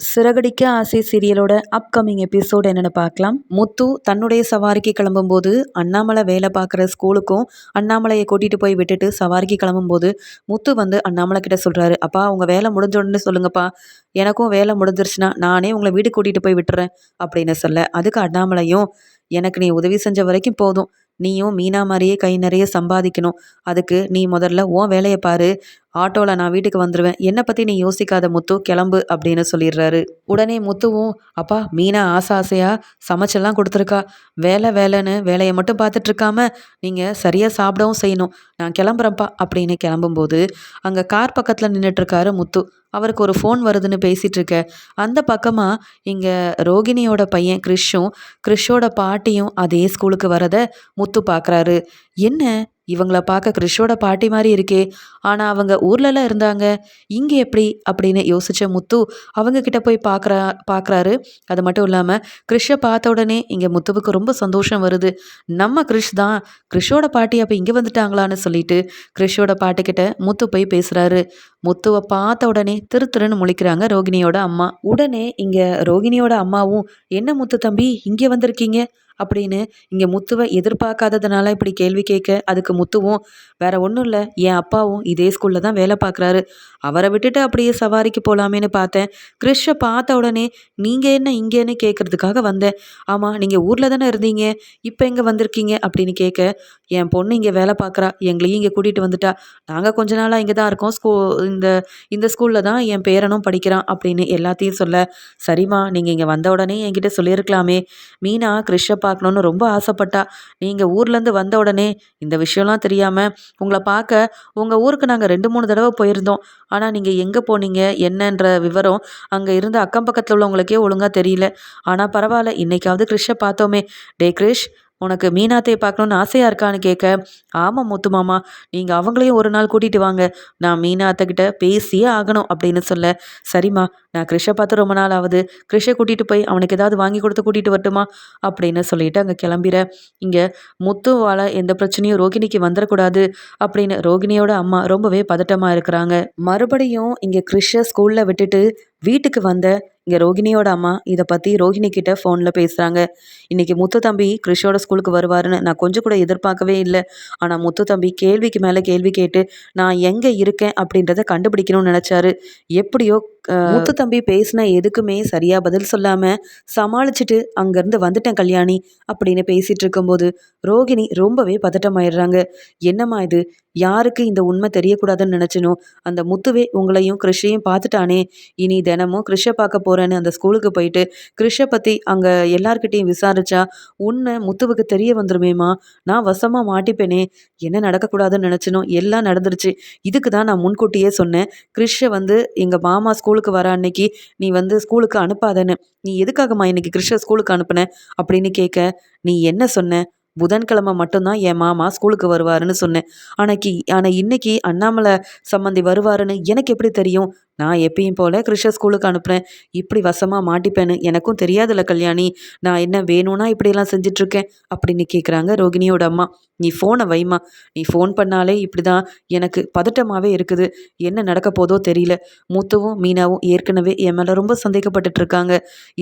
சிறகடிக்க ஆசை சீரியலோட upcoming episode என்னென்னு பார்க்கலாம். முத்து தன்னுடைய சவாரிக்கு கிளம்பும்போது அண்ணாமலை வேலை பார்க்குற ஸ்கூலுக்கும் அண்ணாமலையை கூட்டிகிட்டு போய் விட்டுட்டு சவாரிக்கு கிளம்பும்போது முத்து வந்து அண்ணாமலை கிட்ட சொல்கிறாரு அப்பா உங்கள் வேலை முடிஞ்ச உடனே சொல்லுங்கப்பா. எனக்கும் வேலை முடிஞ்சிருச்சுன்னா நானே உங்களை வீடு கூட்டிகிட்டு போய் விட்டுறேன். அப்படின்னு சொல்ல அதுக்கு அண்ணாமலையும் எனக்கு நீ உதவி செஞ்ச வரைக்கும் போதும். நீயும் மீனா மாதிரியே கை நிறைய சம்பாதிக்கணும். அதுக்கு நீ முதல்ல உன் வேலையை பாரு. ஆட்டோவில் நான் வீட்டுக்கு வந்துடுவேன் என்னை பற்றி நீ யோசிக்காத முத்து கிளம்பு அப்படின்னு சொல்லிடுறாரு. உடனே முத்துவும் அப்பா மீனா ஆசை ஆசையாக சமைச்செல்லாம் கொடுத்துருக்கா. வேலை வேலைன்னு வேலையை மட்டும் பார்த்துட்ருக்காம நீங்கள் சரியாக சாப்பிடவும் செய்யணும். நான் கிளம்புறேன்ப்பா அப்படின்னு கிளம்பும்போது அங்கே கார் பக்கத்தில் நின்றுட்டுருக்காரு முத்து. அவருக்கு ஒரு ஃபோன் வருதுன்னு பேசிகிட்டு இருக்க அந்த பக்கமாக இங்கே ரோகிணியோட பையன் கிறிஷும் கிறிஷோட பாட்டியும் அதே ஸ்கூலுக்கு வரதை முத்து பார்க்குறாரு என்ன? இவங்கள பார்க்க கிறிஷோட பாட்டி மாதிரி இருக்கே. ஆனால் அவங்க ஊர்லலாம் இருந்தாங்க. இங்கே எப்படி? அப்படின்னு யோசித்த முத்து அவங்க கிட்ட போய் பார்க்குறா பார்க்குறாரு அது மட்டும் இல்லாமல் கிறிஷை பார்த்த உடனே இங்கே முத்துவுக்கு ரொம்ப சந்தோஷம் வருது. நம்ம கிறிஷ் தான். கிறிஷோட பாட்டி அப்போ இங்கே வந்துட்டாங்களான்னு சொல்லிட்டு கிறிஷோட பாட்டுக்கிட்ட முத்து போய் பேசுகிறாரு முத்துவை பார்த்த உடனே திரு திருன்னு முழிக்கிறாங்க ரோகிணியோட அம்மா. உடனே இங்கே ரோகிணியோட அம்மாவும் என்ன முத்து தம்பி இங்கே வந்திருக்கீங்க? அப்படின்னு இங்கே முத்துவை எதிர்பார்க்காததுனால இப்படி கேள்வி கேட்க அதுக்கு முத்துவும் வேற ஒன்றும் இல்லை. என் அப்பாவும் இதே ஸ்கூலில் தான் வேலை பார்க்குறாரு. அவரை விட்டுட்டு அப்படியே சவாரிக்கு போகலாமேன்னு பார்த்தேன். கிறிஷை பார்த்த உடனே நீங்கள் என்ன இங்கேன்னு கேட்குறதுக்காக வந்தேன் ஆமாம் நீங்கள் ஊரில் தானே இருந்தீங்க. இப்போ எங்கே வந்திருக்கீங்க? அப்படின்னு கேட்க என் பொண்ணு இங்கே வேலை பார்க்குறா. எங்களையும் இங்கே கூட்டிகிட்டு வந்துட்டா. நாங்கள் கொஞ்ச நாளாக இங்கே தான் இருக்கோம். ஸ்கூ இந்த இந்த ஸ்கூலில் தான் என் பேரனும் படிக்கிறான் அப்படின்னு எல்லாத்தையும் சொல்ல சரிம்மா நீங்கள் இங்கே வந்த உடனே என்கிட்ட சொல்லியிருக்கலாமே. மீனா கிறிஷை பார்க்கணுன்னு ரொம்ப ஆசைப்பட்டா. நீங்கள் ஊர்லேருந்து வந்த உடனே இந்த விஷயம்லாம் தெரியாமல் உங்களை பார்க்க உங்கள் ஊருக்கு நாங்கள் ரெண்டு மூணு தடவை போயிருந்தோம். ஆனால் நீங்கள் எங்கே போனீங்க? என்னன்ற விவரம் அங்கே இருந்த அக்கம் பக்கத்தில் உள்ளவங்களுக்கே ஒழுங்காக தெரியல. ஆனால் பரவாயில்ல. இன்றைக்காவது கிறிஷை பார்த்தோமே. டே கிரிஷ் உனக்கு மீனாத்தையை பார்க்கணுன்னு ஆசையாக இருக்கான்னு கேட்க ஆமாம் முத்து மாமா நீங்கள் அவங்களையும் ஒரு நாள் கூட்டிகிட்டு வாங்க. நான் மீனாத்தக்கிட்ட பேசியே ஆகணும் அப்படின்னு சொல்ல சரிம்மா நான் கிருஷை பார்த்து ரொம்ப நாள் ஆகுது. கிருஷை கூட்டிகிட்டு போய் அவனுக்கு ஏதாவது வாங்கி கொடுத்து கூட்டிகிட்டு வரட்டுமா? அப்படின்னு சொல்லிட்டு அங்கே கிளம்பிற இங்கே முத்துவால் எந்த பிரச்சனையும் ரோகிணிக்கு வந்துடக்கூடாது அப்படின்னு ரோகிணியோட அம்மா ரொம்பவே பதட்டமாக இருக்கிறாங்க. மறுபடியும் இங்கே கிருஷை ஸ்கூலில் விட்டுட்டு வீட்டுக்கு வந்த இங்கே ரோகிணியோட அம்மா இதை பற்றி ரோஹிணி கிட்ட ஃபோனில் பேசுகிறாங்க இன்றைக்கி முத்து தம்பி கிறிஷோட ஸ்கூலுக்கு வருவாருன்னு நான் கொஞ்சம் கூட எதிர்பார்க்கவே இல்லை. ஆனால் முத்து தம்பி கேள்விக்கு மேலே கேள்வி கேட்டு நான் எங்கே இருக்கேன்? அப்படின்றத கண்டுபிடிக்கணும்னு நினச்சாரு. எப்படியோ முத்து தம்பி பேசின எதுக்குமே சரியாக பதில் சொல்லாமல் சமாளிச்சுட்டு அங்கேருந்து வந்துட்டேன் கல்யாணி அப்படின்னு பேசிட்டு இருக்கும்போது ரோகிணி ரொம்பவே பதட்டமாயிடுறாங்க. என்னம்மா இது? யாருக்கு இந்த உண்மை தெரியக்கூடாதுன்னு நினச்சினோ? அந்த முத்துவே உங்களையும் கிருஷையும் பார்த்துட்டானே. இனி தினமும் கிருஷை பார்க்க போகிறேன்னு அந்த ஸ்கூலுக்கு போயிட்டு கிருஷை பற்றி அங்கே எல்லார்கிட்டையும் விசாரிச்சா உன்னை முத்துவுக்கு தெரிய வந்துருமேம்மா. நான் வசமாக மாட்டிப்பேனே. என்ன நடக்கக்கூடாதுன்னு நினச்சினோ? எல்லாம் நடந்துருச்சு. இதுக்கு தான் நான் முன்கூட்டியே சொன்னேன். கிருஷை வந்து எங்கள் மாமா ஸ்கூல் ஸ்கூலுக்கு வர அன்னைக்கு நீ வந்து ஸ்கூலுக்கு அனுப்பாதேன்னு. நீ எதுக்காகம்மா இன்னைக்கு கிருஷ்ண ஸ்கூலுக்கு அனுப்புன? அப்படின்னு கேட்க நீ என்ன சொன்ன? புதன்கிழமை மட்டும்தான் என் மாமா ஸ்கூலுக்கு வருவாருன்னு சொன்னேன் அன்னைக்கு ஆனால் இன்னைக்கு அண்ணாமலை சம்மந்தி வருவாருன்னு எனக்கு எப்படி தெரியும்? நான் எப்பயும் போல் கிருஷ்ண ஸ்கூலுக்கு அனுப்புகிறேன் இப்படி வசமாக மாட்டிப்பேன்னு எனக்கும் தெரியாதுல்ல கல்யாணி. நான் என்ன வேணும்னா இப்படியெல்லாம் செஞ்சிட்ருக்கேன் அப்படின்னு கேட்குறாங்க ரோகிணியோட அம்மா. நீ ஃபோனை வைமா நீ ஃபோன் பண்ணாலே இப்படி தான் எனக்கு பதட்டமாகவே இருக்குது. என்ன நடக்க போதோ தெரியல. முத்துவும் மீனாவும் ஏற்கனவே என் மேலே ரொம்ப சந்தேகப்பட்டுட்ருக்காங்க.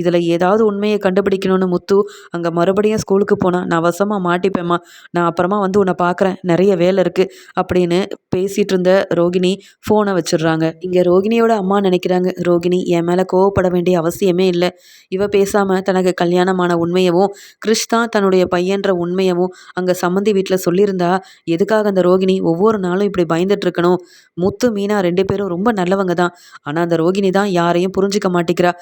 இதில் ஏதாவது உண்மையை கண்டுபிடிக்கணும்னு முத்து அங்கே மறுபடியும் ஸ்கூலுக்கு போனால் நான் வசமாக மாட்டிப்பேம்மா. நான் அப்புறமா வந்து உன்னை பார்க்குறேன் நிறைய வேலை இருக்குது அப்படின்னு பேசிகிட்டு இருந்த ரோகிணி ஃபோனை வச்சிடுறாங்க. இங்கே ரோகிணியை ரோகிணியோட அம்மா நினைக்கிறாங்க ரோகிணி என் மேலே கோவப்பட வேண்டிய அவசியமே இல்லை. இவ பேசாமல் தனக்கு கல்யாணமான உண்மையவும் கிறிஷ் தான் தன்னுடைய பையன்ற உண்மையவும் அங்கே சம்மந்தி வீட்டில் சொல்லியிருந்தா எதுக்காக அந்த ரோகிணி ஒவ்வொரு நாளும் இப்படி பயந்துட்டு இருக்கணும்? முத்து மீனா ரெண்டு பேரும் ரொம்ப நல்லவங்க தான். ஆனால் அந்த ரோகிணி தான் யாரையும் புரிஞ்சிக்க மாட்டேங்கிறா.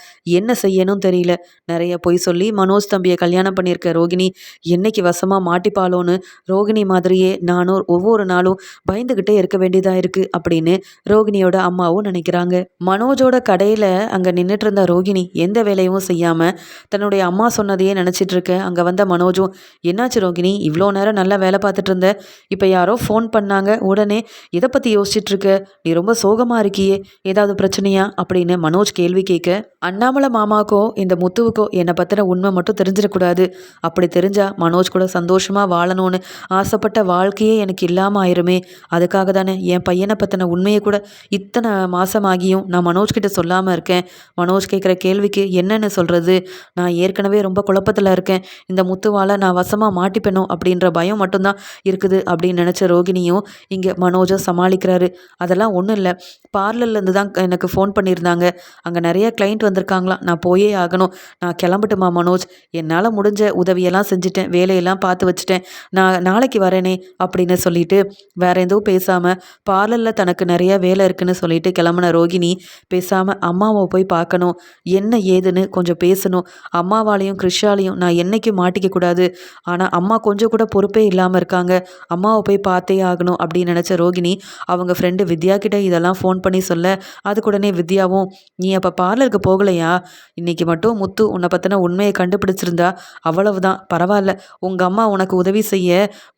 என்ன செய்யணும் தெரியல. நிறைய பொய் சொல்லி மனோஜ் தம்பியை கல்யாணம் பண்ணியிருக்க ரோகிணி என்னைக்கு வசமாக மாட்டிப்பாளோன்னு ரோகிணி மாதிரியே நானும் ஒவ்வொரு நாளும் பயந்துக்கிட்டே இருக்க வேண்டியதாக இருக்குது அப்படின்னு ரோகிணியோட அம்மாவும் நினைக்கிறாங்க. சொல்கிறாங்க மனோஜோட கடையில் அங்கே நின்றுட்டு இருந்த ரோகிணி எந்த வேலையும் செய்யாமல் தன்னுடைய அம்மா சொன்னதையே நினச்சிட்டுருக்க அங்கே வந்த மனோஜும் என்னாச்சு ரோகிணி? இவ்வளோ நேரம் நல்லா வேலை பார்த்துட்டு இருந்த. இப்போ யாரோ ஃபோன் பண்ணாங்க. உடனே இதை பற்றி யோசிச்சுட்ருக்க நீ ரொம்ப சோகமாக இருக்கியே. ஏதாவது பிரச்சனையா? அப்படின்னு மனோஜ் கேள்வி கேட்க அண்ணாமலை மாமாக்கோ இந்த முத்துவுக்கோ என்னை பற்றின உண்மை மட்டும் தெரிஞ்சிடக்கூடாது. அப்படி தெரிஞ்சால் மனோஜ் கூட சந்தோஷமாக வாழணும்னு ஆசைப்பட்ட வாழ்க்கையே எனக்கு இல்லாமல் ஆயிருமே. அதுக்காக தானே என் பையனை பற்றின உண்மையை கூட இத்தனை மாதமாகி ஆகியும் நான் மனோஜ் கிட்ட சொல்லாமல் இருக்கேன். மனோஜ் கேட்குற கேள்விக்கு என்னென்னு சொல்கிறது நான் ஏற்கனவே ரொம்ப குழப்பத்தில் இருக்கேன். இந்த முத்துவால் நான் வசமாக மாட்டிப்பேனும் அப்படின்ற பயம் மட்டும்தான் இருக்குது அப்படின்னு நினச்ச ரோகிணியும் இங்கே மனோஜை சமாளிக்கிறாரு. அதெல்லாம் ஒன்றும் இல்லை. பார்லர்லேருந்து தான் எனக்கு ஃபோன் பண்ணியிருந்தாங்க. அங்கே நிறைய கிளைண்ட் வந்திருக்காங்களாம் நான் போயே ஆகணும். நான் கிளம்பட்டுமா மனோஜ்? என்னால் முடிஞ்ச உதவியெல்லாம் செஞ்சுட்டேன். வேலையெல்லாம் பார்த்து வச்சுட்டேன். நான் நாளைக்கு வரேனே அப்படின்னு சொல்லிட்டு வேற எதுவும் பேசாமல் பார்லரில் தனக்கு நிறைய வேலை இருக்குன்னு சொல்லிட்டு கிளம்புன ரோகிணி பேசாமல் அம்மாவை போய் பார்க்கணும். என்ன ஏதுன்னு கொஞ்சம் பேசணும். அம்மாவாலையும் கிருஷாலையும் நான் என்னைக்கும் மாட்டிக்க கூடாது. ஆனால் அம்மா கொஞ்சம் கூட பொறுப்பே இல்லாமல் இருக்காங்க. அம்மாவை போய் பார்த்தே ஆகணும் அப்படின்னு நினச்ச ரோகிணி அவங்க ஃப்ரெண்டு வித்யா கிட்ட இதெல்லாம் ஃபோன் பண்ணி சொல்ல அதுக்குடனே வித்யாவும் நீ அப்போ பார்லருக்கு போகலையா? இன்னைக்கு மட்டும் முத்து உன்னை பற்றின உண்மையை கண்டுபிடிச்சிருந்தா அவ்வளவுதான் பரவாயில்ல. உங்கள் அம்மா உனக்கு உதவி செய்ய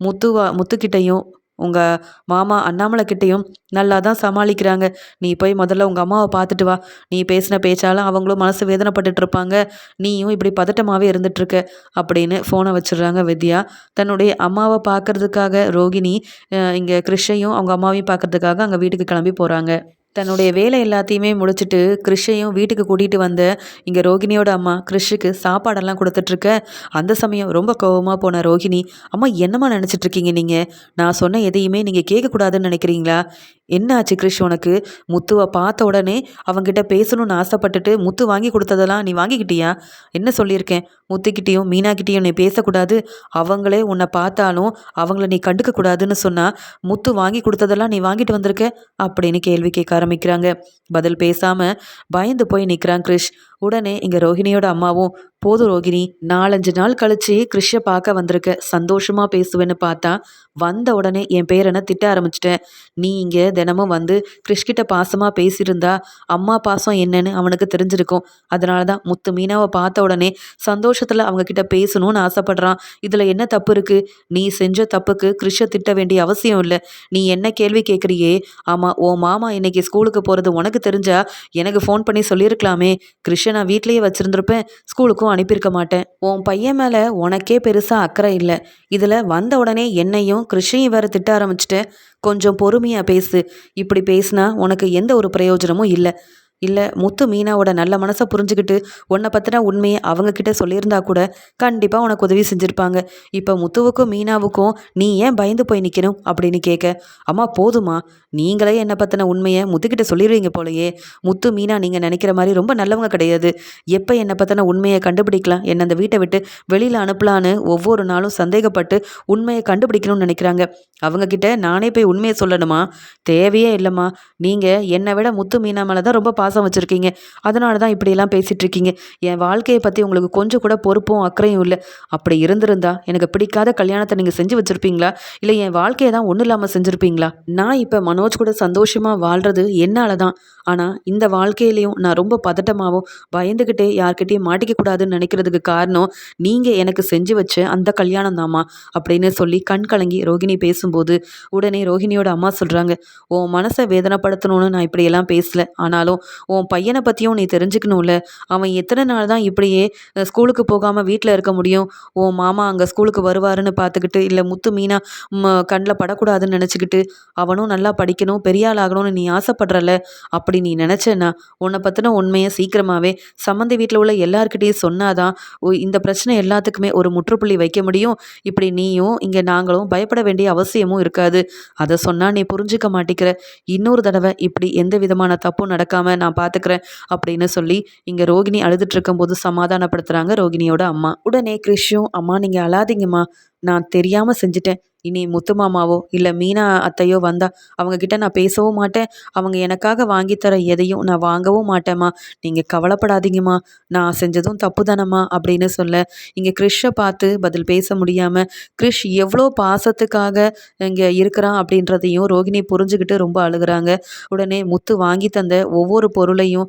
முத்துவா முத்துக்கிட்டையும் உங்கள் மாமா அண்ணாமலை கிட்டேயும் நல்லா தான் சமாளிக்கிறாங்க. நீ போய் முதல்ல உங்கள் அம்மாவை பார்த்துட்டு வா. நீ பேசின பேச்சாலும் அவங்களும் மனசு வேதனைப்பட்டுட்டு இருப்பாங்க நீயும் இப்படி பதட்டமாகவே இருந்துட்டுருக்க அப்படின்னு ஃபோனை வச்சிடுறாங்க வித்யா. தன்னுடைய அம்மாவை பார்க்கறதுக்காக ரோகிணி இங்கே கிருஷ்ணையும் அவங்க அம்மாவையும் பார்க்கறதுக்காக அங்கே வீட்டுக்கு கிளம்பி போகிறாங்க தன்னுடைய வேலை எல்லாத்தையுமே முடிச்சுட்டு கிறிஷையும் வீட்டுக்கு கூட்டிகிட்டு வந்த இங்கே ரோகிணியோட அம்மா கிறிஷுக்கு சாப்பாடெல்லாம் கொடுத்துட்ருக்க. அந்த சமயம் ரொம்ப கோபமாக போன ரோகிணி அம்மா என்னம்மா நினச்சிட்ருக்கீங்க நீங்கள் நான் சொன்ன எதையுமே நீங்கள் கேட்கக்கூடாதுன்னு நினைக்கிறீங்களா? என்ன ஆச்சு கிறிஷ் உனக்கு? முத்துவை பார்த்த உடனே அவங்கிட்ட பேசணும்னு ஆசைப்பட்டுட்டு முத்து வாங்கி கொடுத்ததெல்லாம் நீ வாங்கிக்கிட்டியா? என்ன சொல்லியிருக்கேன்? முத்துக்கிட்டேயும் மீனாக்கிட்டேயும் நீ பேசக்கூடாது. அவங்களே உன்னை பார்த்தாலும் அவங்கள நீ கண்டுக்கக்கூடாதுன்னு சொன்னால் முத்து வாங்கி கொடுத்ததெல்லாம் நீ வாங்கிட்டு வந்திருக்க? அப்படின்னு கேள்வி கேட்க ஆரம்பிக்கிறாங்க. பதில் பேசாமல் பயந்து போய் நிற்கிறான் கிறிஷ் உடனே இங்கே ரோஹிணியோட அம்மாவும் போதும் ரோகிணி நாலஞ்சு நாள் கழிச்சு கிறிஷை பார்க்க வந்திருக்க சந்தோஷமாக பேசுவேன்னு பார்த்தா வந்த உடனே என் பேரனை திட்ட ஆரம்பிச்சிட்டேன். நீ இங்கே தினமும் வந்து கிறிஷ்கிட்ட பாசமாக பேசியிருந்தா அம்மா பாசம் என்னன்னு அவனுக்கு தெரிஞ்சிருக்கும். அதனால தான் முத்து மீனாவை பார்த்த உடனே சந்தோஷத்தில் அவங்க கிட்ட பேசணும்னு ஆசைப்படுறான். இதில் என்ன தப்பு இருக்குது நீ செஞ்ச தப்புக்கு கிறிஷை திட்ட வேண்டிய அவசியம் இல்லை. நீ என்ன கேள்வி கேட்குறியே ஆமாம் ஓ மாமா இன்னைக்கு ஸ்கூலுக்கு போகிறது உனக்கு தெரிஞ்சா எனக்கு ஃபோன் பண்ணி சொல்லியிருக்கலாமே. நான் வீட்லேயே வச்சுருந்துருப்பேன். ஸ்கூலுக்கும் அனுப்பியிருக்க மாட்டேன். உன் பையன் மேலே உனக்கே பெருசாக அக்கறை இல்லை. இதில் வந்த உடனே என்னையும் கிருஷ்ணையும் வேறு திட்ட ஆரம்பிச்சிட்டு கொஞ்சம் பொறுமையாக பேசு. இப்படி பேசினா உனக்கு எந்த ஒரு பிரயோஜனமும் இல்லை. இல்லை முத்து மீனாவோட நல்ல மனசை புரிஞ்சுக்கிட்டு உன்னை பற்றின உண்மையை அவங்கக்கிட்ட சொல்லியிருந்தா கூட கண்டிப்பாக உனக்கு உதவி செஞ்சுருப்பாங்க. இப்போ முத்துவுக்கும் மீனாவுக்கும் நீ ஏன் பயந்து போய் நிற்கணும் அப்படின்னு கேட்க அம்மா போதுமா நீங்களே என்னை பற்றின உண்மையை முத்துக்கிட்ட சொல்லிடுவீங்க போலையே. முத்து மீனா நீங்கள் நினைக்கிற மாதிரி ரொம்ப நல்லவங்க கிடையாது. எப்போ என்னை பற்றின உண்மையை கண்டுபிடிக்கலாம்? என்னை அந்த வீட்டை விட்டு வெளியில் அனுப்பலான்னு ஒவ்வொரு நாளும் சந்தேகப்பட்டு உண்மையை கண்டுபிடிக்கணும்னு நினைக்கிறாங்க. அவங்கக்கிட்ட நானே போய் உண்மையை சொல்லணுமா? தேவையே இல்லைம்மா. நீங்கள் என்னை விட முத்து மீனா மேலே தான் ரொம்ப பாசம் வச்சுருக்கீங்க. அதனால தான் இப்படியெல்லாம் பேசிகிட்டு இருக்கீங்க என் வாழ்க்கையை பற்றி உங்களுக்கு கொஞ்சம் கூட பொறுப்பும் அக்கறையும் இல்லை. அப்படி இருந்திருந்தா எனக்கு பிடிக்காத கல்யாணத்தை நீங்கள் செஞ்சு வச்சுருப்பீங்களா? இல்லை என் வாழ்க்கையை தான் ஒன்றும் இல்லாமல் செஞ்சுருப்பீங்களா? நான் இப்போ மனோஜ் கூட சந்தோஷமாக வாழ்கிறது என்னால் தான். ஆனால் இந்த வாழ்க்கையிலையும் நான் ரொம்ப பதட்டமாகவும் பயந்துக்கிட்டே யார்கிட்டையும் மாட்டிக்கக்கூடாதுன்னு நினைக்கிறதுக்கு காரணம் நீங்கள் எனக்கு செஞ்சு வச்ச அந்த கல்யாணம் தாம்மா அப்படின்னு சொல்லி கண் கலங்கி ரோகிணி பேசும்போது உடனே ரோகிணியோட அம்மா சொல்கிறாங்க உன் மனசை வேதனைப்படுத்தணும்னு நான் இப்படியெல்லாம் பேசல. ஆனாலும் உன் பையனை பற்றியும் நீ தெரிஞ்சுக்கணும்ல. அவன் எத்தனை நாள் தான் இப்படியே ஸ்கூலுக்கு போகாமல் வீட்டில் இருக்க முடியும்? உன் மாமா அங்கே ஸ்கூலுக்கு வருவாருன்னு பார்த்துக்கிட்டு இல்லை முத்து மீனா கண்ணில் படக்கூடாதுன்னு நினச்சிக்கிட்டு அவனும் நல்லா படிக்கணும் பெரிய ஆள் ஆகணும்னு நீ ஆசைப்படுறல அப்படி நீ நினச்சேன்னா உன்னை பற்றின உண்மையை சீக்கிரமாகவே சம்மந்தி வீட்டில் உள்ள எல்லாருக்கிட்டேயும் சொன்னாதான் இந்த பிரச்சனை எல்லாத்துக்குமே ஒரு முற்றுப்புள்ளி வைக்க முடியும். இப்படி நீயும் இங்கே நாங்களும் பயப்பட வேண்டிய அவசியமும் இருக்காது. அதை சொன்னால் நீ புரிஞ்சுக்க மாட்டேங்கிற இன்னொரு தடவை இப்படி எந்த விதமான தப்பும் நடக்காமல் நான் நான் பார்த்துக்கிறேன் அப்படின்னு சொல்லி இங்கே ரோகிணி அழுதுட்டு இருக்கும்போது சமாதானப்படுத்துகிறாங்க ரோகிணியோட அம்மா. உடனே கிறிஷும் அம்மா நீங்கள் அழாதீங்கம்மா. நான் தெரியாமல் செஞ்சுட்டேன். இனி முத்து மாமாவோ இல்லை மீனா அத்தையோ வந்தால் அவங்கக்கிட்ட நான் பேசவும் மாட்டேன். அவங்க எனக்காக வாங்கித்தர எதையும் நான் வாங்கவும் மாட்டேம்மா. நீங்கள் கவலைப்படாதீங்கம்மா. நான் செஞ்சதும் தப்பு தானம்மா அப்படின்னு சொல்ல இங்கே கிறிஷை பார்த்து பதில் பேச முடியாமல் கிறிஷ் எவ்வளோ பாசத்துக்காக இங்கே இருக்கிறான் அப்படின்றதையும் ரோகிணி புரிஞ்சுக்கிட்டு ரொம்ப அழுகிறாங்க. உடனே முத்து வாங்கி தந்த ஒவ்வொரு பொருளையும்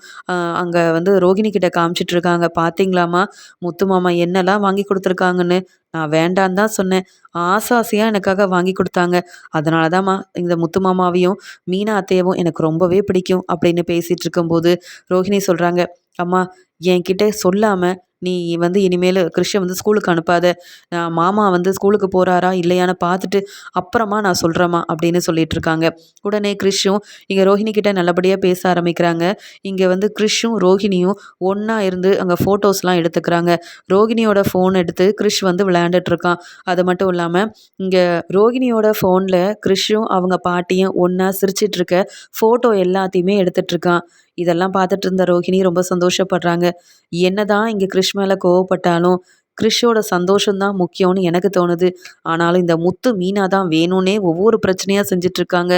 அங்கே வந்து ரோகிணி கிட்ட காமிச்சிட்டு இருக்காங்க. பார்த்தீங்களாம்மா முத்து மாமா என்னெல்லாம் வாங்கி கொடுத்துருக்காங்கன்னு நான் வேண்டான்னு தான் சொன்னேன். ஆசை ஆசையாக எனக்காக வாங்கி கொடுத்தாங்க. அதனால தான்மா இந்த முத்து மாமாவையும் மீனா அத்தையவும் எனக்கு ரொம்பவே பிடிக்கும் அப்படின்னு பேசிகிட்டு இருக்கும்போது ரோஹிணி சொல்கிறாங்க அம்மா என்கிட்ட சொல்லாமல் நீ வந்து இனிமேல் கிறிஷை வந்து ஸ்கூலுக்கு அனுப்பாத. நான் மாமா வந்து ஸ்கூலுக்கு போகிறாரா இல்லையான்னு பார்த்துட்டு அப்புறமா நான் சொல்கிறேம்மா அப்படின்னு சொல்லிட்டு இருக்காங்க உடனே கிறிஷும் இங்கே ரோஹிணி கிட்ட நல்லபடியாக பேச ஆரம்பிக்கிறாங்க. இங்கே வந்து கிறிஷும் ரோஹிணியும் ஒன்றா இருந்து அங்கே ஃபோட்டோஸ்லாம் எடுத்துக்கிறாங்க. ரோகிணியோட ஃபோன் எடுத்து கிறிஷ் வந்து விளையாண்டுட்ருக்கான். அது மட்டும் இல்லாமல் இங்கே ரோகிணியோட ஃபோனில் கிறிஷும் அவங்க பாட்டியும் ஒன்றா சிரிச்சிட்ருக்க ஃபோட்டோ எல்லாத்தையுமே எடுத்துகிட்ருக்கான் இதெல்லாம் பார்த்துட்டு இருந்த ரோஹிணி ரொம்ப சந்தோஷப்படுறாங்க. என்னதான் இங்கே கிறிஷ் மேலே கோவப்பட்டாலும் கிறிஷோட சந்தோஷம்தான் முக்கியம்னு எனக்கு தோணுது. ஆனாலும் இந்த முத்து மீனா தான் வேணும்னே ஒவ்வொரு பிரச்சனையாக செஞ்சிட்ருக்காங்க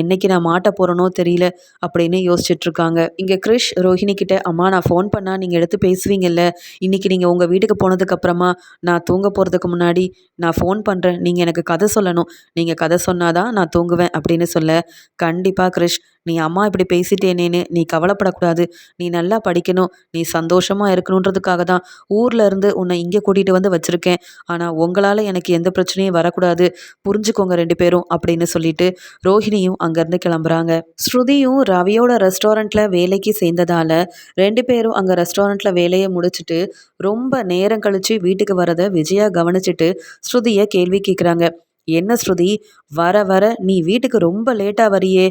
என்னைக்கு நான் மாட்ட போகிறேனோ தெரியல அப்படின்னு யோசிச்சுட்ருக்காங்க இங்கே கிறிஷ் ரோஹிணி கிட்ட அம்மா நான் ஃபோன் பண்ணால் நீங்கள் எடுத்து பேசுவீங்கல்ல. இன்றைக்கி நீங்கள் உங்கள் வீட்டுக்கு போனதுக்கப்புறமா நான் தூங்க போகிறதுக்கு முன்னாடி நான் ஃபோன் பண்ணுறேன் நீங்கள் எனக்கு கதை சொல்லணும். நீங்கள் கதை சொன்னாதான் நான் தூங்குவேன் அப்படின்னு சொல்ல. கண்டிப்பாக கிறிஷ் நீ அம்மா இப்படி பேசிட்டேனேன்னு நீ கவலைப்படக்கூடாது. நீ நல்லா படிக்கணும். நீ சந்தோஷமாக இருக்கணுன்றதுக்காக தான் ஊரில் இருந்து உன்னை இங்கே கூட்டிகிட்டு வந்து வச்சுருக்கேன். ஆனால் உங்களால் எனக்கு எந்த பிரச்சனையும் வரக்கூடாது. புரிஞ்சுக்கோங்க ரெண்டு பேரும் அப்படின்னு சொல்லிட்டு ரோஹிணியும் அங்கேருந்து கிளம்புறாங்க. ஸ்ருதியும் ரவியோட ரெஸ்டாரண்ட்டில் வேலைக்கு சேர்ந்ததால் ரெண்டு பேரும் அங்கே ரெஸ்டாரண்ட்டில் வேலையை முடிச்சுட்டு ரொம்ப நேரம் கழித்து வீட்டுக்கு வரதை விஜயா கவனிச்சுட்டு ஸ்ருதியை கேள்வி கேட்குறாங்க என்ன ஸ்ருதி? வர வர நீ வீட்டுக்கு ரொம்ப லேட்டாக வரியே.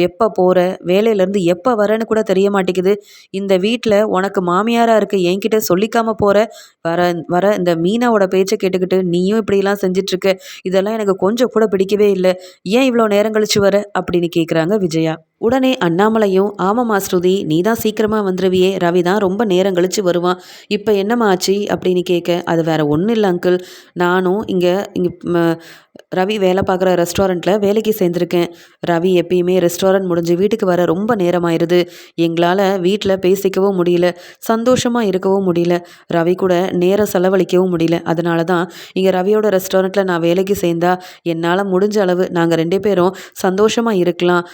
எப்போ போகிற வேலையிலேருந்து எப்போ வரேன்னு கூட தெரிய மாட்டேங்குது. இந்த வீட்டில் உனக்கு மாமியாராக இருக்க என்கிட்ட சொல்லிக்காமல் போகிற வர வர இந்த மீனாவோட பேச்சை கேட்டுக்கிட்டு நீயும் இப்படிலாம் செஞ்சிட்ருக்க. இதெல்லாம் எனக்கு கொஞ்சம் கூட பிடிக்கவே இல்லை. ஏன் இவ்வளோ நேரம் கழிச்சு வர? அப்படின்னு கேட்குறாங்க விஜயா. உடனே அண்ணாமலையும் ஆமாம்மா ஸ்ருதி நீ தான் சீக்கிரமாக வந்துருவியே ரவி தான் ரொம்ப நேரம் கழித்து வருவான். இப்போ என்னம்மா ஆச்சு? அப்படின்னு கேட்க அது வேற ஒன்றும் இல்லை அங்கிள் நானும் இங்கே இங்கே ரவி வேலை பார்க்குற ரெஸ்டாரண்ட்டில் வேலைக்கு சேர்ந்துருக்கேன். ரவி எப்பயுமே ரெஸ்டாரண்ட் முடிஞ்சு வீட்டுக்கு வர ரொம்ப நேரமாயிருது. எங்களால் வீட்டில் பேசிக்கவும் முடியல சந்தோஷமாக இருக்கவும் முடியல. ரவி கூட நேரம் செலவழிக்கவும் முடியல. அதனால தான் இங்கே ரவியோட ரெஸ்டாரண்ட்டில் நான் வேலைக்கு சேர்ந்தா என்னால் முடிஞ்ச அளவு நாங்கள் ரெண்டு பேரும் சந்தோஷமாக இருக்கலாம்.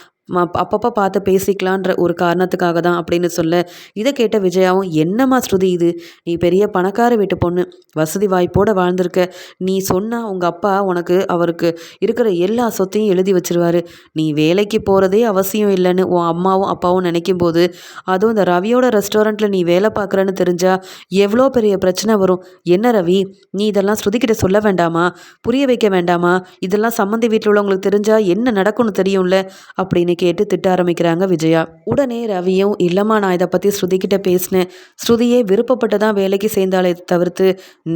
அப்பப்போ பார்த்து பேசிக்கலான்ற ஒரு காரணத்துக்காக தான் அப்படின்னு சொல்ல இதை கேட்ட விஜயாவும் என்னம்மா ஸ்ருதி இது? நீ பெரிய பணக்கார வீட்டு பொண்ணு. வசதி வாய்ப்போடு வாழ்ந்திருக்க. நீ சொன்னால் உங்கள் அப்பா உனக்கு அவருக்கு இருக்கிற எல்லா சொத்தையும் எழுதி வச்சிருவாரு. நீ வேலைக்கு போகிறதே அவசியம் இல்லைன்னு உன் அம்மாவும் அப்பாவும் நினைக்கும் போது அதுவும் இந்த ரவியோட ரெஸ்டாரண்ட்டில் நீ வேலை பார்க்குறன்னு தெரிஞ்சால் எவ்வளோ பெரிய பிரச்சனை வரும். என்ன ரவி? நீ இதெல்லாம் ஸ்ருதிக்கிட்ட சொல்ல வேண்டாமா? புரிய வைக்க வேண்டாமா? இதெல்லாம் சம்மந்தி வீட்டில் உள்ளவங்களுக்கு தெரிஞ்சால் என்ன நடக்கும்னு தெரியும்ல? அப்படின்னு கேட்டு திட்ட ஆரம்பிக்கிறாங்க விஜயா. உடனே ரவியும் இல்லைம்மா நான் இதை பற்றி ஸ்ருதிக்கிட்ட பேசினேன். ஸ்ருதியே விருப்பப்பட்டு தான் வேலைக்கு சேர்ந்தாலே தவிர்த்து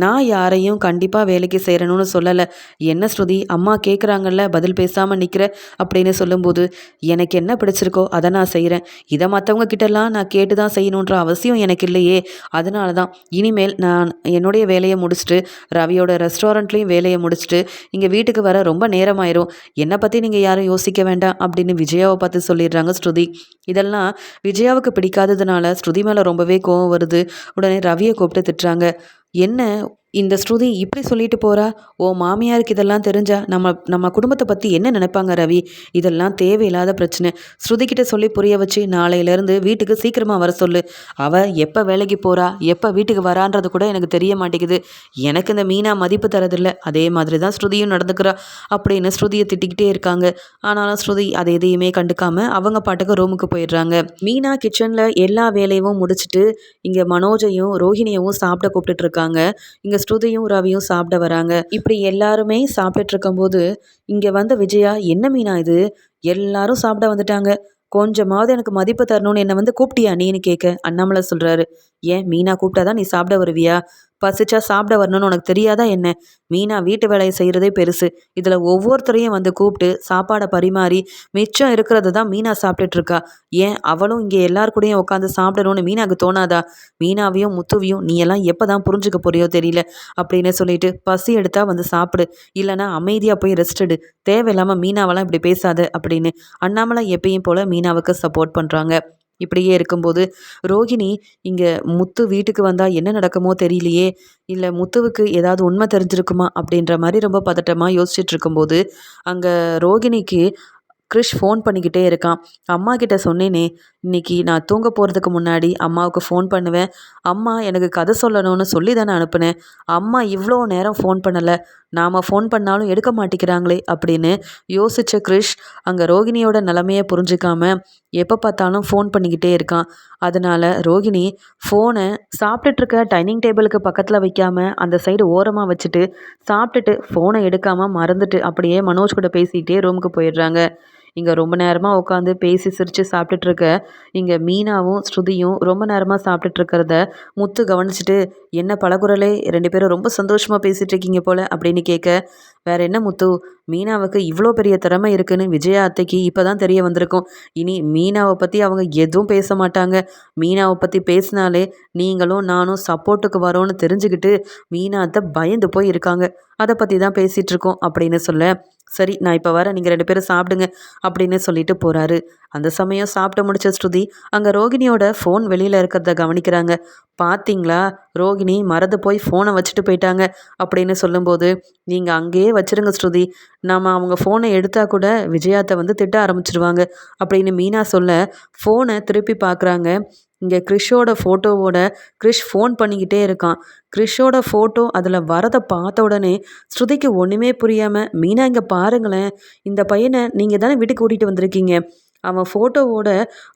நான் யாரையும் கண்டிப்பாக வேலைக்கு சேரணும்னு சொல்லலை. என்ன ஸ்ருதி அம்மா கேட்குறாங்கல்ல பதில் பேசாமல் நிற்கிற அப்படின்னு சொல்லும்போது எனக்கு என்ன பிடிச்சிருக்கோ அதை நான் செய்கிறேன் இதை மற்றவங்க கிட்டலாம் நான் கேட்டு தான் செய்யணுன்ற அவசியம் எனக்கு இல்லையே. அதனால தான் இனிமேல் நான் என்னுடைய வேலையை முடிச்சுட்டு ரவியோட ரெஸ்டாரண்ட்லேயும் வேலையை முடிச்சுட்டு இங்கே வீட்டுக்கு வர ரொம்ப நேரமாயிரும். என்னை பற்றி நீங்கள் யாரும் யோசிக்க வேண்டாம் அப்படின்னு விஜயா விஜயாவை பார்த்து சொல்லிடுறாங்க ஸ்ருதி. இதெல்லாம் விஜயாவுக்கு பிடிக்காததுனால ஸ்ருதி மேலே ரொம்பவே கோவம் வருது. உடனே ரவியை கூப்பிட்டு திட்டுறாங்க. என்ன? இந்த ஸ்ருதி இப்படி சொல்லிட்டு போகிறா ஓ மாமியாருக்கு இதெல்லாம் தெரிஞ்சா நம்ம நம்ம குடும்பத்தை பற்றி என்ன நினைப்பாங்க ரவி? இதெல்லாம் தேவையில்லாத பிரச்சனை. ஸ்ருதிக்கிட்ட சொல்லி புரிய வச்சு நாளையிலேருந்து வீட்டுக்கு சீக்கிரமாக வர சொல்லு. அவள் எப்போ வேலைக்கு போகிறா எப்போ வீட்டுக்கு வரான்றது கூட எனக்கு தெரிய மாட்டேங்குது. எனக்கு இந்த மீனா மதிப்பு தரதில்லை. அதே மாதிரி தான் ஸ்ருதியும் நடந்துக்கிறா. அப்படின்னு ஸ்ருதியை திட்டிக்கிட்டே இருக்காங்க. ஆனாலும் ஸ்ருதி அதை எதையுமே கண்டுக்காமல் அவங்க பாட்டுக்கு ரூமுக்கு போயிடுறாங்க. மீனா கிச்சனில் எல்லா வேலையும் முடிச்சுட்டு இங்கே மனோஜையும் ரோஹிணியவும் சாப்பிட கூப்பிட்டுட்டு இருக்காங்க. இங்கே ஸ்ருதியும் ரவியும் சாப்பிட வராங்க. இப்படி எல்லாருமே சாப்பிட்டுட்டு இருக்கும்போது இங்கே வந்த விஜயா என்ன மீனா இது? எல்லாரும் சாப்பிட வந்துட்டாங்க. கொஞ்சமாவது எனக்கு மதிப்பு தரணும்னு என்னை வந்து கூப்பிட்டியா நீன்னு கேட்க அண்ணாமலை சொல்கிறாரு ஏன் மீனா கூப்பிட்டாதான் நீ சாப்பிட வருவியா? பசிச்சா சாப்பிட வரணும்னு உனக்கு தெரியாதா என்ன? மீனா வீட்டு வேலையை செய்கிறதே பெருசு. இதில் ஒவ்வொருத்தரையும் வந்து கூப்பிட்டு சாப்பாடை பரிமாறி மிச்சம் இருக்கிறத தான் மீனா சாப்பிட்டுட்டு இருக்கா. ஏன்? அவளும் இங்கே எல்லார் கூடயும் உட்காந்து சாப்பிடணும்னு மீனாவுக்கு தோணாதா? மீனாவையும் முத்துவையும் நீ எல்லாம் எப்போ தான் புரிஞ்சுக்க போறியோ தெரியல அப்படின்னு சொல்லிட்டு பசி எடுத்தா வந்து சாப்பிடு. இல்லைனா அமைதியாக போய் ரெஸ்ட் எடு. தேவையில்லாமல் மீனாவெல்லாம் இப்படி பேசாத அப்படின்னு அண்ணாமலை எப்பயும் போல் மீனாவுக்கு சப்போர்ட் பண்ணுறாங்க இப்படியே இருக்கும்போது ரோகிணி இங்கே முத்து வீட்டுக்கு வந்தால் என்ன நடக்குமோ தெரியலையே இல்லை முத்துவுக்கு ஏதாவது உண்மை தெரிஞ்சிருக்குமா அப்படின்ற மாதிரி ரொம்ப பதட்டமாக யோசிச்சுட்டு இருக்கும்போது அங்கே ரோகிணிக்கு கிறிஷ் ஃபோன் பண்ணிக்கிட்டே இருக்கான். அம்மா கிட்ட சொன்னேனே இன்னைக்கு நான் தூங்க போகிறதுக்கு முன்னாடி அம்மாவுக்கு ஃபோன் பண்ணுவேன். அம்மா எனக்கு கதை சொல்லணும்னு சொல்லி தானே அனுப்புனேன். அம்மா இவ்வளோ நேரம் ஃபோன் பண்ணலை. நாம் ஃபோன் பண்ணாலும் எடுக்க மாட்டேங்கிறாங்களே அப்படின்னு யோசித்த கிறிஷ் அங்கே ரோகிணியோட நிலமையை புரிஞ்சுக்காம எப்போ பார்த்தாலும் ஃபோன் பண்ணிக்கிட்டே இருக்கான். அதனால் ரோகிணி ஃபோனை சாப்பிட்டுட்ருக்க டைனிங் டேபிளுக்கு பக்கத்தில் வைக்காமல் அந்த சைடு ஓரமாக வச்சுட்டு சாப்பிட்டுட்டு ஃபோனை எடுக்காமல் மறந்துட்டு அப்படியே மனோஜ் கூட பேசிக்கிட்டே ரூமுக்கு போயிடுறாங்க. இங்கே ரொம்ப நேரமாக உட்காந்து பேசி சிரித்து சாப்பிட்டுட்ருக்க இங்கே மீனாவும் ஸ்ருதியும் ரொம்ப நேரமாக சாப்பிட்டுட்டு இருக்கிறத முத்து கவனிச்சுட்டு என்ன பழகுரலே ரெண்டு பேரும் ரொம்ப சந்தோஷமாக பேசிகிட்டு இருக்கீங்க போல் அப்படின்னு கேட்க வேற என்ன முத்து? மீனாவுக்கு இவ்வளோ பெரிய திறமை இருக்குன்னு விஜயா அத்தைக்கு இப்போ தான் தெரிய வந்திருக்கும். இனி மீனாவை பற்றி அவங்க எதுவும் பேச மாட்டாங்க. மீனாவை பற்றி பேசினாலே நீங்களும் நானும் சப்போர்ட்டுக்கு வரோன்னு தெரிஞ்சுக்கிட்டு மீனா அத்தை பயந்து போய் இருக்காங்க. அதை பற்றி தான் பேசிகிட்டு இருக்கோம் அப்படின்னு சொல்ல சரி நான் இப்போ வரேன். நீங்கள் ரெண்டு பேரும் சாப்பிடுங்க அப்படின்னு சொல்லிட்டு போகிறாரு அந்த சமயம் சாப்பிட்டு முடிச்ச ஸ்ருதி அங்கே ரோகிணியோட ஃபோன் வெளியில் இருக்கிறத கவனிக்கிறாங்க. பார்த்தீங்களா ரோகிணி மறந்து போய் ஃபோனை வச்சுட்டு போயிட்டாங்க அப்படின்னு சொல்லும்போது நீங்கள் அங்கேயே வச்சுருங்க ஸ்ருதி. நாம் அவங்க ஃபோனை எடுத்தால் கூட விஜயாத்தை வந்து திட்ட ஆரம்பிச்சிருவாங்க. அப்படின்னு மீனா சொல்ல ஃபோனை திருப்பி பார்க்குறாங்க இங்கே கிறிஷோட ஃபோட்டோவோட கிறிஷ் ஃபோன் பண்ணிக்கிட்டே இருக்கான். கிறிஷோட ஃபோட்டோ அதில் வரதை பார்த்த உடனே ஸ்ருதிக்கு ஒன்றுமே புரியாமல் மீனா இங்கே பாருங்களேன் இந்த பையனை நீங்கள் தானே வீட்டுக்கு கூட்டிகிட்டு வந்திருக்கீங்க? அவன் ஃபோட்டோவோட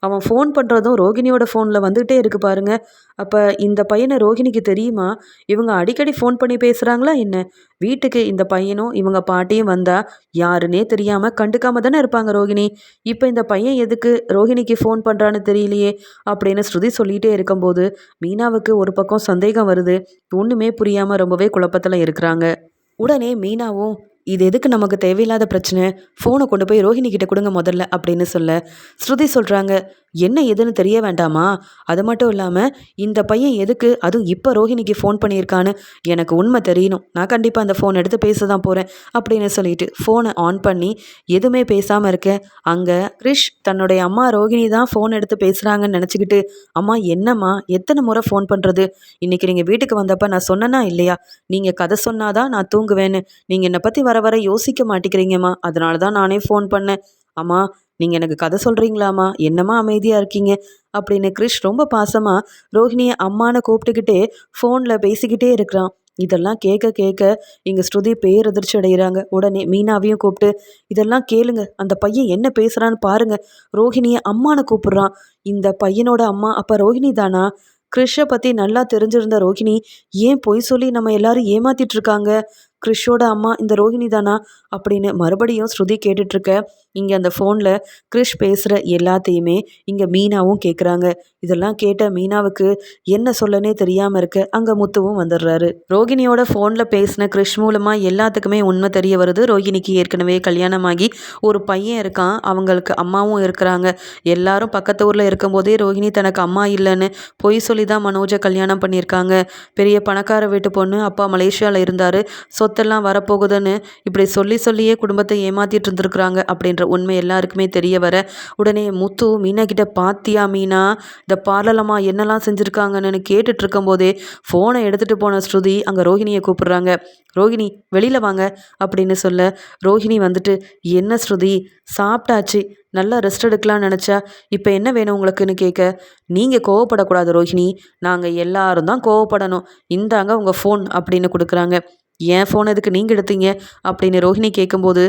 அவன் ஃபோன் பண்ணுறதும் ரோகிணியோட ஃபோனில் வந்துகிட்டே இருக்குது பாருங்க. அப்போ இந்த பையனை ரோகிணிக்கு தெரியுமா? இவங்க அடிக்கடி ஃபோன் பண்ணி பேசுகிறாங்களா என்ன? வீட்டுக்கு இந்த பையனும் இவங்க பாட்டியும் வந்தால் யாருன்னே தெரியாமல் கண்டுக்காம தானே இருப்பாங்க ரோகிணி. இப்போ இந்த பையன் எதுக்கு ரோகிணிக்கு ஃபோன் பண்ணுறான்னு தெரியலையே அப்படின்னு ஸ்ருதி சொல்லிகிட்டே இருக்கும்போது மீனாவுக்கு ஒரு பக்கம் சந்தேகம் வருது. ஒன்றுமே புரியாமல் ரொம்பவே குழப்பத்தில் இருக்கிறாங்க. உடனே மீனாவும் இது எதுக்கு நமக்கு தேவையில்லாத பிரச்சனை? ஃபோனை கொண்டு போய் ரோஹிணி கிட்ட கொடுங்க முதல்ல அப்படின்னு சொல்ல ஸ்ருதி சொல்கிறாங்க என்ன எதுன்னு தெரிய வேண்டாமா? அது மட்டும் இல்லாமல் இந்த பையன் எதுக்கு? அதுவும் இப்போ ரோஹிணிக்கு ஃபோன் பண்ணியிருக்கான்னு எனக்கு உண்மை தெரியணும். நான் கண்டிப்பாக அந்த ஃபோன் எடுத்து பேச தான் போகிறேன் அப்படின்னு சொல்லிட்டு ஃபோனை ஆன் பண்ணி எதுவுமே பேசாமல் இருக்கேன் அங்கே கிரிஷ் தன்னுடைய அம்மா ரோஹிணி தான் ஃபோன் எடுத்து பேசுகிறாங்கன்னு நினச்சிக்கிட்டு அம்மா என்னம்மா? எத்தனை முறை ஃபோன் பண்ணுறது இன்றைக்கி நீங்கள் வீட்டுக்கு வந்தப்போ நான் சொன்னேன்னா இல்லையா? நீங்கள் கதை சொன்னாதான் நான் தூங்குவேன்னு. நீங்கள் என்னை பற்றி வர வர யோசிக்க மாட்டேங்கிறீங்கம்மா. அதனால தான் நானே ஃபோன் பண்ணேன். அம்மா நீங்கள் எனக்கு கதை சொல்கிறீங்களாம்மா என்னம்மா அமைதியாக இருக்கீங்க? அப்படின்னு கிரிஷ் ரொம்ப பாசமாக ரோஹிணியை அம்மானை கூப்பிட்டுக்கிட்டே ஃபோனில் பேசிக்கிட்டே இருக்கிறான். இதெல்லாம் கேட்க கேட்க இங்கே ஸ்ருதி பேர் அதிர்ச்சி அடைகிறாங்க உடனே மீனாவையும் கூப்பிட்டு இதெல்லாம் கேளுங்க. அந்த பையன் என்ன பேசுகிறான்னு பாருங்க. ரோஹிணியை அம்மானை கூப்பிடுறான். இந்த பையனோட அம்மா அப்போ ரோஹிணி தானா? கிறிஷை பற்றி நல்லா தெரிஞ்சிருந்த ரோஹிணி ஏன் பொய் சொல்லி நம்ம எல்லாரும் ஏமாத்திட்டு இருக்காங்க? கிறிஷோட அம்மா இந்த ரோஹிணி தானா அப்படின்னு மறுபடியும் ஸ்ருதி கேட்டுட்ருக்க இங்கே அந்த ஃபோனில் கிறிஷ் பேசுகிற எல்லாத்தையுமே இங்கே மீனாவும் கேட்குறாங்க இதெல்லாம் கேட்ட மீனாவுக்கு என்ன சொல்லனே தெரியாமல் இருக்க அங்கே முத்துவும் வந்துடுறாரு ரோகிணியோட ஃபோனில் பேசின கிறிஷ் மூலமாக எல்லாத்துக்குமே உண்மை தெரிய வருது. ரோகிணிக்கு ஏற்கனவே கல்யாணமாகி ஒரு பையன் இருக்கான் அவங்களுக்கு அம்மாவும் இருக்கிறாங்க. எல்லாரும் பக்கத்து ஊரில் இருக்கும்போதே ரோஹிணி தனக்கு அம்மா இல்லைன்னு பொய் சொல்லி தான் மனோஜை கல்யாணம் பண்ணியிருக்காங்க. பெரிய பணக்கார வீட்டு பொண்ணு அப்பா மலேசியாவில் இருந்தார். சொத்தெல்லாம் வரப்போகுதுன்னு இப்படி சொல்லி சொல்லியே குடும்பத்தை ஏமாற்றிட்டு இருந்திருக்கிறாங்க அப்படின்ற உண்மை எல்லாருக்குமே தெரிய வர உடனே முத்து மீனா கிட்ட பாத்தியா மீனா? இந்த பார்லலம்மா என்னெல்லாம் செஞ்சுருக்காங்கன்னு கேட்டுட்டு இருக்கும்போதே ஃபோனை எடுத்துகிட்டு போன ஸ்ருதி அங்கே ரோஹிணியை கூப்பிடுறாங்க. ரோஹிணி வெளியில் வாங்க அப்படின்னு சொல்ல ரோஹிணி வந்துட்டு என்ன ஸ்ருதி சாப்பிட்டாச்சு நல்லா ரெஸ்ட் எடுக்கலாம்னு நினச்சா இப்போ என்ன வேணும் உங்களுக்குன்னு கேட்க? நீங்கள் கோவப்படக்கூடாது ரோஹிணி நாங்கள் எல்லாரும் தான் கோவப்படணும். இந்தாங்க உங்கள் ஃபோன் அப்படின்னு கொடுக்குறாங்க. என் ஃபோன் எதுக்கு நீங்கள் எடுத்தீங்க? அப்படின்னு ரோஹிணி கேட்கும்போது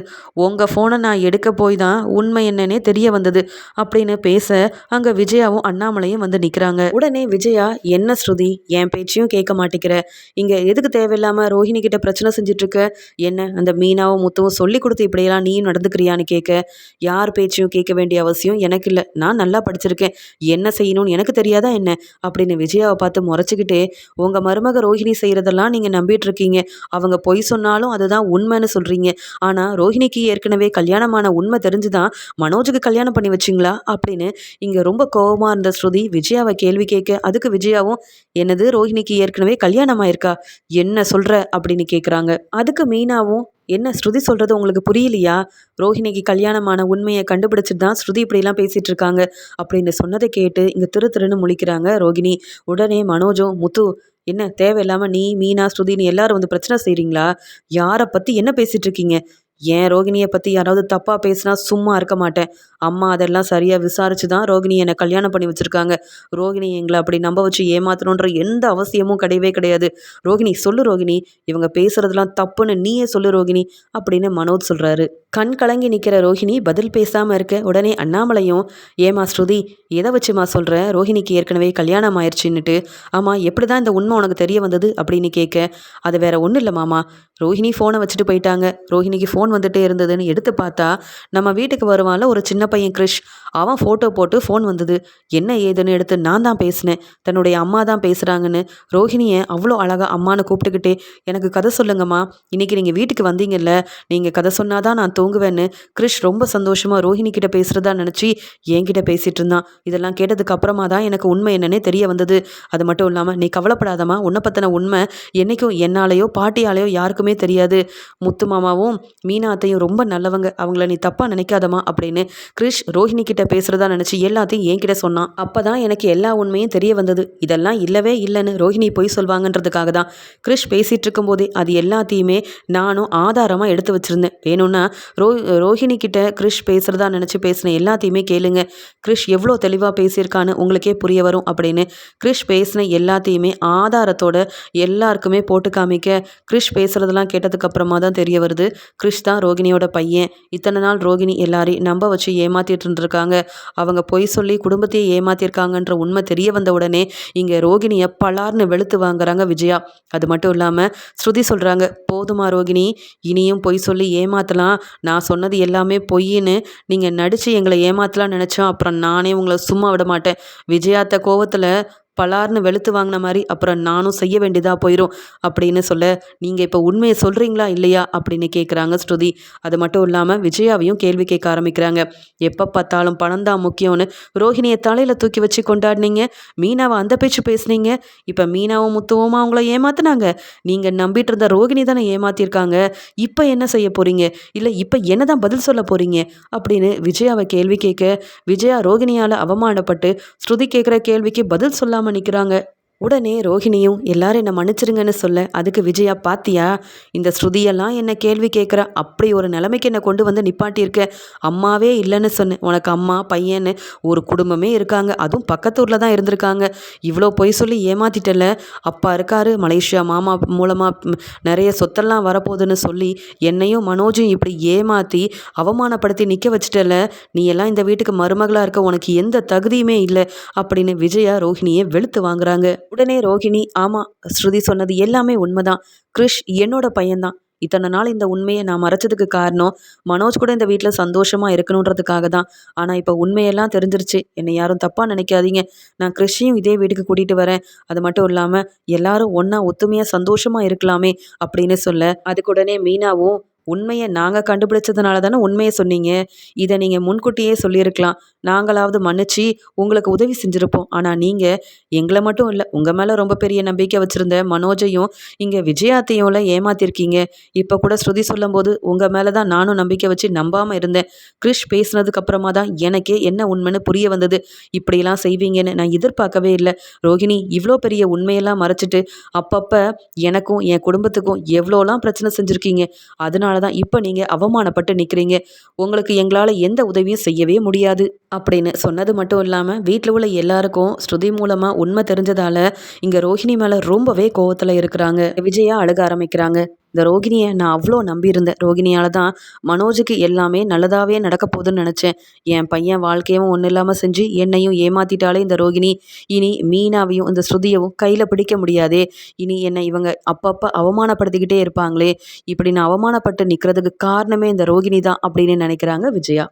உங்கள் ஃபோனை நான் எடுக்க போய் தான் உண்மை என்னன்னே தெரிய வந்தது அப்படின்னு பேச அங்கே விஜயாவும் அண்ணாமலையும் வந்து நிற்கிறாங்க உடனே விஜயா என்ன ஸ்ருதி என் பேச்சையும் கேட்க மாட்டேங்கிற? இங்கே எதுக்கு தேவையில்லாமல் ரோஹிணி கிட்ட பிரச்சனை செஞ்சிட்ருக்க? என்ன அந்த மீனாவும் முத்துவும் சொல்லி கொடுத்து இப்படியெல்லாம் நீயும் நடந்துக்கிறியான்னு கேட்க? யார் பேச்சையும் கேட்க வேண்டிய அவசியம் எனக்கு இல்லை. நான் நல்லா படிச்சிருக்கேன். என்ன செய்யணும்னு எனக்கு தெரியாதா என்ன? அப்படின்னு விஜயாவை பார்த்து முறைச்சிக்கிட்டே உங்கள் மருமக ரோஹிணி செய்கிறதெல்லாம் நீங்கள் நம்பிட்டு இருக்கீங்க அவங்க பொய் சொன்னாலும் அதுதான் உண்மைன்னு சொல்கிறீங்க ஆனால் ரோஹிணிக்கு ஏற்கனவே கல்யாணமான உண்மை தெரிஞ்சு தான் மனோஜுக்கு கல்யாணம் பண்ணி வச்சிங்களா? அப்படின்னு இங்கே ரொம்ப கோபமாக இருந்த ஸ்ருதி விஜயாவை கேள்வி கேட்க அதுக்கு விஜயாவும் என்னது ரோஹிணிக்கு ஏற்கனவே கல்யாணம் ஆயிருக்கா என்ன சொல்கிற அப்படின்னு கேட்குறாங்க அதுக்கு மீனாவும் என்ன ஸ்ருதி சொல்கிறது உங்களுக்கு புரியலையா? ரோஹிணிக்கு கல்யாணமான உண்மையை கண்டுபிடிச்சிட்டு தான் ஸ்ருதி இப்படிலாம் பேசிகிட்டு இருக்காங்க. அப்படின்னு சொன்னதை கேட்டு இங்கே திரு திருன்னு முழிக்கிறாங்க ரோகிணி உடனே மனோஜும் முத்து என்ன தேவையில்லாமல் நீ மீனா ஸ்ருதின்னு எல்லாரும் வந்து பிரச்சனை செய்கிறீங்களா யாரை பற்றி என்ன பேசிகிட்டு இருக்கீங்க? ஏன் ரோகிணியை பற்றி யாராவது தப்பாக பேசினா சும்மா இருக்க மாட்டேன். அம்மா அதெல்லாம் சரியாக விசாரிச்சு தான் ரோகிணி என்னை கல்யாணம் பண்ணி வச்சுருக்காங்க. ரோகிணி எங்களை அப்படி நம்ப வச்சு ஏமாத்தணுன்ற எந்த அவசியமும் கிடையவே கிடையாது. ரோகிணி சொல்லு ரோகிணி இவங்க பேசுகிறதெல்லாம் தப்புன்னு நீயே சொல்லு ரோகிணி அப்படின்னு மனோஜ் சொல்கிறாரு கண் கலங்கி நிற்கிற ரோஹிணி பதில் பேசாமல் இருக்க உடனே அண்ணாமலையும் ஏமா ஸ்ருதி எதை வச்சுமா சொல்கிற ரோஹிணிக்கு ஏற்கனவே கல்யாணம் ஆயிடுச்சுன்னுட்டு ஆமாம் எப்படி தான் இந்த உண்மை உனக்கு தெரிய வந்தது? அப்படின்னு கேட்க அது வேற ஒன்றும் இல்லை மாமா. ரோஹிணி ஃபோனை வச்சுட்டு போயிட்டாங்க. ரோஹிணிக்கு ஃபோன் வந்துட்டே இருந்ததுன்னு எடுத்து பார்த்தா நம்ம வீட்டுக்கு வருவான்ல ஒரு சின்ன பையன் கிரிஷ். அவன் ஃபோட்டோ போட்டு ஃபோன் வந்தது. என்ன ஏதுன்னு எடுத்து நான் தான் பேசினேன். தன்னுடைய அம்மா தான் பேசுகிறாங்கன்னு ரோஹிணியை அவ்வளோ அழகாக அம்மானு கூப்பிட்டுக்கிட்டே எனக்கு கதை சொல்லுங்கம்மா. இன்றைக்கி நீங்கள் வீட்டுக்கு வந்தீங்கல்ல. நீங்கள் கதை சொன்னால் தான் நான் தூங்குவேன்னு. கிரிஷ் ரொம்ப சந்தோஷமாக ரோஹிணி கிட்ட பேசுகிறதா நினச்சி என்கிட்ட பேசிகிட்டு இருந்தான். இதெல்லாம் கேட்டதுக்கு அப்புறமா தான் எனக்கு உண்மை என்னன்னே தெரிய வந்தது. அது மட்டும் இல்லாமல் நீ கவலைப்படாதம்மா. உன்னை பற்றின உண்மை என்றைக்கும் என்னாலேயோ பாட்டியாலேயோ யாருக்குமே தெரியாது. முத்து மாமாவும் மீன் மீனாத்தையும் ரொம்ப நல்லவங்க. அவங்கள நீ தப்பாக நினைக்காதம்மா அப்படின்னு கிரிஷ் ரோஹிணி கிட்ட பேசுகிறதா நினச்சி எல்லாத்தையும் என்கிட்ட சொன்னான். அப்போ தான் எனக்கு எல்லா உண்மையும் தெரிய வந்தது. இதெல்லாம் இல்லவே இல்லைன்னு ரோஹிணி போய் சொல்வாங்கன்றதுக்காக தான் கிரிஷ் பேசிகிட்டு இருக்கும்போதே அது எல்லாத்தையுமே நானும் ஆதாரமாக எடுத்து வச்சுருந்தேன். வேணும்னா ரோ ரோஹிணி கிட்ட கிரிஷ் பேசுகிறதா நினச்சி பேசின எல்லாத்தையுமே கேளுங்க. கிரிஷ் எவ்வளோ தெளிவாக பேசியிருக்கான்னு உங்களுக்கே புரிய வரும் அப்படின்னு கிரிஷ் பேசின எல்லாத்தையுமே ஆதாரத்தோட எல்லாருக்குமே போட்டு காமிக்க கிரிஷ் பேசுகிறதெல்லாம் கேட்டதுக்கப்புறமா தான் தெரிய வருது. கிரிஷ் தான் ரோகிணியோட பையன். இத்தனை நாள் ரோகிணி எல்லாரையும் நம்ப வச்சு ஏமாத்திட்டு இருந்திருக்காங்க. அவங்க பொய் சொல்லி குடும்பத்தையே ஏமாத்திருக்காங்கன்ற உண்மை தெரிய வந்த உடனே இங்கே ரோகிணியை பலார்னு வெளுத்து வாங்குறாங்க விஜயா. அது மட்டும் இல்லாமல் ஸ்ருதி சொல்கிறாங்க போதுமா ரோகிணி இனியும் பொய் சொல்லி ஏமாத்தலாம். நான் சொன்னது எல்லாமே பொய்ன்னு நீங்கள் நடித்து எங்களை ஏமாற்றலாம் நினச்சோம். அப்புறம் நானே உங்களை சும்மா விட மாட்டேன். விஜயாத்த கோவத்தில் பலார்னு வெளுத்து வாங்கின மாதிரி அப்புறம் நானும் செய்ய வேண்டியதாக போயிடும் அப்படின்னு சொல்ல நீங்கள் இப்போ உண்மையை சொல்கிறீங்களா இல்லையா? அப்படின்னு கேட்குறாங்க ஸ்ருதி. அது மட்டும் இல்லாமல் விஜயாவையும் கேள்வி கேட்க ஆரம்பிக்கிறாங்க. எப்போ பார்த்தாலும் பணம் தான் முக்கியம்னு ரோஹிணியை தலையில் தூக்கி வச்சு கொண்டாடினீங்க? மீனாவை அந்த பேச்சு பேசுனீங்க? இப்போ மீனாவும் முத்துவமா அவங்கள ஏமாத்துனாங்க. நீங்கள் நம்பிட்டு இருந்த ரோகிணி தானே ஏமாத்திருக்காங்க. இப்போ என்ன செய்ய போகிறீங்க இல்லை இப்போ என்ன தான் பதில் சொல்ல போகிறீங்க அப்படின்னு விஜயாவை கேள்வி கேட்க விஜயா ரோகிணியால் அவமானப்பட்டு ஸ்ருதி கேட்குற கேள்விக்கு பதில் சொல்லாமல் பேசாமல் நிற்கிறாங்க உடனே ரோஹிணியும் எல்லாரும் என்னை மன்னிச்சிருங்கன்னு சொல்ல அதுக்கு விஜயா பாத்தியா? இந்த ஸ்ருதியெல்லாம் என்னை கேள்வி கேட்குற அப்படி ஒரு நிலைமைக்கு என்னை கொண்டு வந்து நிப்பாட்டியிருக்க. அம்மாவே இல்லைன்னு சொன்னேன். உனக்கு அம்மா பையன்னு ஒரு குடும்பமே இருக்காங்க. அதுவும் பக்கத்தூரில் தான் இருந்திருக்காங்க. இவ்வளோ பொய் சொல்லி ஏமாத்திட்டல அப்பா இருக்காரு. மலேசியா மாமா மூலமாக நிறைய சொத்தெல்லாம் வரப்போகுதுன்னு சொல்லி என்னையும் மனோஜும் இப்படி ஏமாற்றி அவமானப்படுத்தி நிற்க வச்சுட்டல நீ எல்லாம் இந்த வீட்டுக்கு மருமகளாக இருக்க. உனக்கு எந்த தகுதியுமே இல்லை. அப்படின்னு விஜயா ரோஹிணியை வெளுத்து வாங்குறாங்க. உடனே ரோஹிணி ஆமாம் ஸ்ருதி சொன்னது எல்லாமே உண்மைதான். கிருஷ் என்னோட பையன்தான். இத்தனை நாள் இந்த உண்மையை நான் மறைச்சதுக்கு காரணம் மனோஜ் கூட இந்த வீட்டில் சந்தோஷமாக இருக்கணுன்றதுக்காக தான். ஆனால் இப்போ உண்மையெல்லாம் தெரிஞ்சிருச்சு. என்னை யாரும் தப்பாக நினைக்காதீங்க. நான் கிறிஷையும் இதே வீட்டுக்கு கூட்டிகிட்டு வரேன். அது மட்டும் இல்லாமல் எல்லாரும் ஒன்றா ஒத்துமையாக சந்தோஷமாக இருக்கலாமே அப்படின்னு சொல்ல அதுக்கு உடனே மீனாவும் உண்மையை நாங்கள் கண்டுபிடிச்சதுனால தானே உண்மையை சொன்னீங்க. இதை நீங்கள் முன்கூட்டியே சொல்லியிருக்கலாம். நாங்களாவது மன்னிச்சு உங்களுக்கு உதவி செஞ்சுருப்போம். ஆனால் நீங்கள் எங்களை மட்டும் இல்லை உங்கள் மேலே ரொம்ப பெரிய நம்பிக்கை வச்சுருந்த மனோஜையும் இங்கே விஜயாத்தையும்ல ஏமாத்திருக்கீங்க. இப்போ கூட ஸ்ருதி சொல்லும்போது உங்கள் மேலே தான் நானும் நம்பிக்கை வச்சு நம்பாமல் இருந்தேன். கிரிஷ் பேசினதுக்கு அப்புறமா தான் எனக்கே என்ன உண்மைன்னு புரிய வந்தது. இப்படியெல்லாம் செய்வீங்கன்னு நான் எதிர்பார்க்கவே இல்லை. ரோஹிணி இவ்வளோ பெரிய உண்மையெல்லாம் மறைச்சிட்டு அப்பப்போ எனக்கும் என் குடும்பத்துக்கும் எவ்வளோலாம் பிரச்சனை செஞ்சுருக்கீங்க. அதனால தான் இப்போ நீங்கள் அவமானப்பட்டு நிற்கிறீங்க உங்களுக்கு எங்களால் எந்த உதவியும் செய்யவே முடியாது அப்படின்னு சொன்னது மட்டும் இல்லாமல் வீட்டில் உள்ள எல்லாருக்கும் ஸ்ருதி மூலமாக உண்மை தெரிஞ்சதால் இங்கே ரோஹிணி மேலே ரொம்பவே கோவத்தில் இருக்கிறாங்க. விஜயா அழுக ஆரம்பிக்கிறாங்க. இந்த ரோகிணியை நான் அவ்வளோ நம்பியிருந்தேன். ரோகிணியால் தான் மனோஜுக்கு எல்லாமே நல்லதாகவே நடக்க போகுதுன்னு நினச்சேன். என் பையன் வாழ்க்கையும் ஒன்றும் இல்லாமல் செஞ்சு என்னையும் ஏமாத்திட்டாலே இந்த ரோகிணி. இனி மீனாவையும் இந்த ஸ்ருதியவும் கையில் பிடிக்க முடியாதே. இனி என்னை இவங்க அப்பப்போ அவமானப்படுத்திக்கிட்டே இருப்பாங்களே. இப்படி நான் அவமானப்பட்டு நிற்கிறதுக்கு காரணமே இந்த ரோகிணி தான் அப்படின்னு நினைக்கிறாங்க விஜயா.